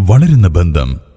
വളരുന്ന ബന്ധം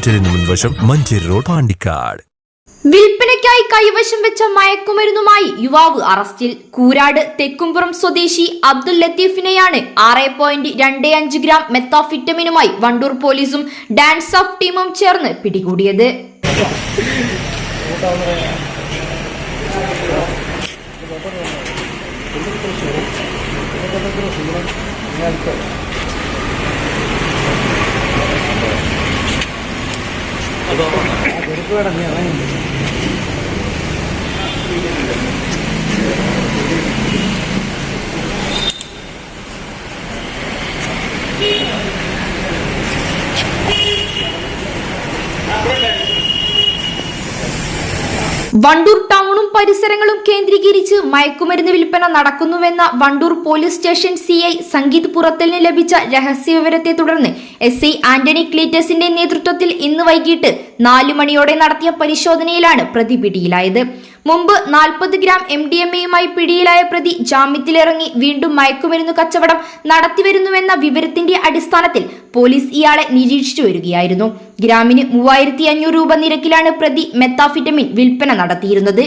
ഹോസ്പിറ്റലിന് മുൻവശം മഞ്ചേരി റോഡ് പാണ്ടിക്കാട്. വിൽപ്പനയ്ക്കായി കൈവശം വെച്ച മയക്കുമരുന്നുമായി യുവാവ് അറസ്റ്റിൽ. കൂരാട് തെക്കുംപുറം സ്വദേശി അബ്ദുൽ ലത്തീഫിനെയാണ് ആറ് പോയിന്റ് രണ്ട് അഞ്ച് ഗ്രാം മെത്താഫിറ്റമിനുമായി വണ്ടൂർ പോലീസും ഡാൻസ് ഓഫ് ടീമും ചേർന്ന് പിടികൂടിയത്. വണ്ടൂർ ടൗണും പരിസരങ്ങളും കേന്ദ്രീകരിച്ച് മയക്കുമരുന്ന് വിൽപ്പന നടക്കുന്നുവെന്ന Wandoor police station C I Sangeeth പുറത്തലിന് ലഭിച്ച രഹസ്യവിവരത്തെ തുടർന്ന് എസ് ഐ ആന്റണി ക്ലീറ്റസിന്റെ നേതൃത്വത്തിൽ ഇന്ന് വൈകിട്ട് നാലു മണിയോടെ നടത്തിയ പരിശോധനയിലാണ് പ്രതി പിടിയിലായത്. മുമ്പ് നാൽപ്പത് ഗ്രാം എം ഡി എം എയുമായി പിടിയിലായ പ്രതി ജാമ്യത്തിലിറങ്ങി വീണ്ടും മയക്കുമരുന്ന് കച്ചവടം നടത്തിവരുന്നുവെന്ന വിവരത്തിന്റെ അടിസ്ഥാനത്തിൽ പോലീസ് ഇയാളെ നിരീക്ഷിച്ചു വരികയായിരുന്നു. ഗ്രാമിന് മൂവായിരത്തി അഞ്ഞൂറ് രൂപ നിരക്കിലാണ് പ്രതി മെത്താഫിറ്റമിൻ വിൽപ്പന നടത്തിയിരുന്നത്.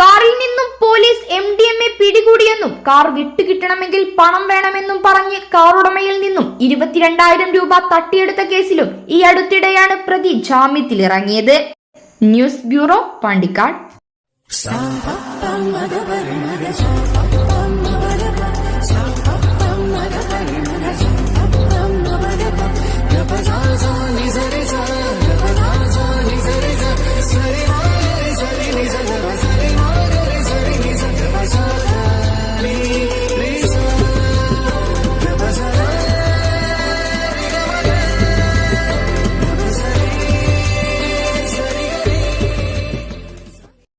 കാറിൽ നിന്നും police M D M A പിടികൂടിയെന്നും car വിട്ടുകിട്ടണമെങ്കിൽ പണം വേണമെന്നും പറഞ്ഞ് കാർ ഉടമയിൽ നിന്നും ഇരുപത്തിരണ്ടായിരം രൂപ തട്ടിയെടുത്ത കേസിലും ഈ അടുത്തിടെയാണ് പ്രതി ജാമ്യത്തിലിറങ്ങിയത്. News bureau Pandikkad.